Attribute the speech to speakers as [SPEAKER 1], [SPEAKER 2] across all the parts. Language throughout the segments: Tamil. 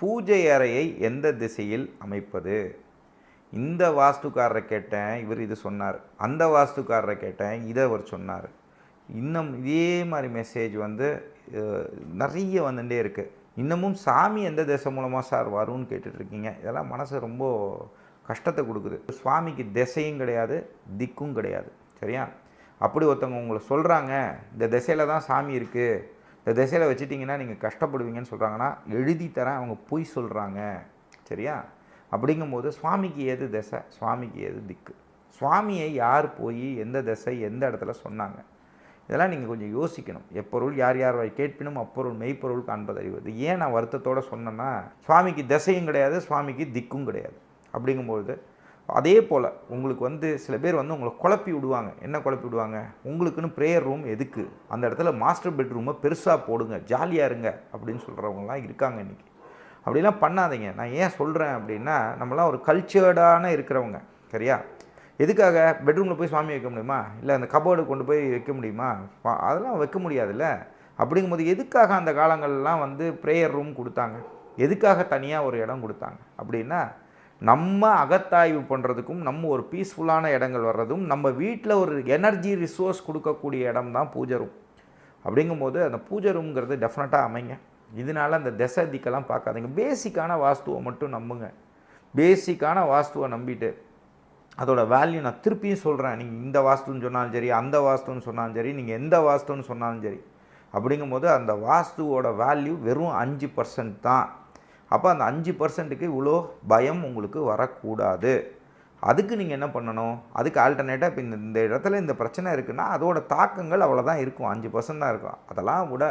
[SPEAKER 1] பூஜை அறையை எந்த திசையில் அமைப்பது? இந்த வாஸ்துக்காரரை கேட்டேன் இவர் இது சொன்னார். அந்த வாஸ்துக்காரரை கேட்டேன் இதை அவர் சொன்னார். இன்னும் இதே மாதிரி மெசேஜ் வந்து நிறைய வந்துட்டே இருக்குது இன்னமும் சாமி எந்த திசை மூலமாக சார் வரும்னு கேட்டுட்ருக்கீங்க? இதெல்லாம் மனசு ரொம்ப கஷ்டத்தை கொடுக்குது. சுவாமிக்கு திசையும் கிடையாது திக்கும் கிடையாது. சரியா? அப்படி ஒருத்தவங்க உங்களை சொல்கிறாங்க இந்த திசையில் தான் சாமி இருக்குது இந்த திசையில் வச்சுட்டிங்கன்னா நீங்கள் கஷ்டப்படுவீங்கன்னு சொல்கிறாங்கன்னா எழுதி தரேன் அவங்க பொய் சொல்கிறாங்க சரியா? அப்படிங்கும்போது சுவாமிக்கு எது திசை? சுவாமிக்கு எது திக்கு? சுவாமியை யார் போய் எந்த திசை எந்த இடத்துல சொன்னாங்க? இதெல்லாம் நீங்கள் கொஞ்சம் யோசிக்கணும். எப்பொருள் யார் யார் கேட்பினும் அப்பொருள் மெய்ப்பொருள் காண்பது அறிவது ஏன் நான் வருத்தத்தோட சொன்னேன்னா சுவாமிக்கு திசையும் கிடையாது சுவாமிக்கு திக்கும் கிடையாது. அப்படிங்கும்போது அதே போல் உங்களுக்கு வந்து சில பேர் வந்து உங்களை குழப்பி விடுவாங்க. என்ன குழப்பி விடுவாங்க? உங்களுக்குன்னு ப்ரேயர் ரூம் எதுக்கு? அந்த இடத்துல மாஸ்டர் பெட்ரூமை பெருசாக போடுங்க. ஜாலியாக இருங்க அப்படின்னு சொல்கிறவங்கலாம் இருக்காங்க இன்றைக்கி அப்படிலாம் பண்ணாதீங்க. நான் ஏன் சொல்கிறேன் அப்படின்னா நம்மலாம் ஒரு கல்ச்சர்டான இருக்கிறவங்க. சரியா? எதுக்காக? பெட்ரூமில் போய் சுவாமி வைக்க முடியுமா? இல்லை அந்த கபோர்டு கொண்டு போய் வைக்க முடியுமா? அதெல்லாம் வைக்க முடியாதுல்ல. அப்படிங்கும்போது எதுக்காக அந்த காலங்கள்லாம் வந்து ப்ரேயர் ரூம் கொடுத்தாங்க? எதுக்காக தனியாக ஒரு இடம் கொடுத்தாங்க? அப்படின்னா நம்ம அகத்தாய்வு பண்ணுறதுக்கும் நம்ம ஒரு பீஸ்ஃபுல்லான இடங்கள் வர்றதும் நம்ம வீட்டில் ஒரு எனர்ஜி ரிசோர்ஸ் கொடுக்கக்கூடிய இடம் தான் பூஜை ரூம் அப்படிங்கும்போது அந்த பூஜை ரூம்ங்கிறது டெஃபினட்டாக அமைங்க. இதனால அந்த திசை திக்கெல்லாம் பார்க்காதீங்க. பேசிக்கான வாஸ்துவை மட்டும் நம்புங்க. பேசிக்கான வாஸ்துவை நம்பிட்டு அதோட வேல்யூ நான் திருப்பியும் சொல்கிறேன் நீங்கள் இந்த வாஸ்துன்னு சொன்னாலும் சரி அந்த வாஸ்துன்னு சொன்னாலும் சரி நீங்கள் எந்த வாஸ்துன்னு சொன்னாலும் சரி. அப்படிங்கும்போது அந்த வாஸ்துவோட வேல்யூ வெறும் அஞ்சு பர்சன்ட் தான். அப்போ அந்த அஞ்சு பர்சன்ட்டுக்கு இவ்வளோ பயம் உங்களுக்கு வரக்கூடாது. அதுக்கு நீங்கள் என்ன பண்ணணும்? அதுக்கு ஆல்டர்னேட்டாக இப்போ இந்த இந்த இடத்துல இந்த பிரச்சனை இருக்குன்னா அதோட தாக்கங்கள் அவ்வளோதான் இருக்கும். அஞ்சு பர்சன்ட் தான் இருக்கும். அதெல்லாம் விட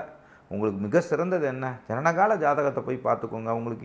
[SPEAKER 1] உங்களுக்கு மிக சிறந்தது என்ன? ஜனனகால ஜாதகத்தை போய் பார்த்துக்கோங்க. உங்களுக்கு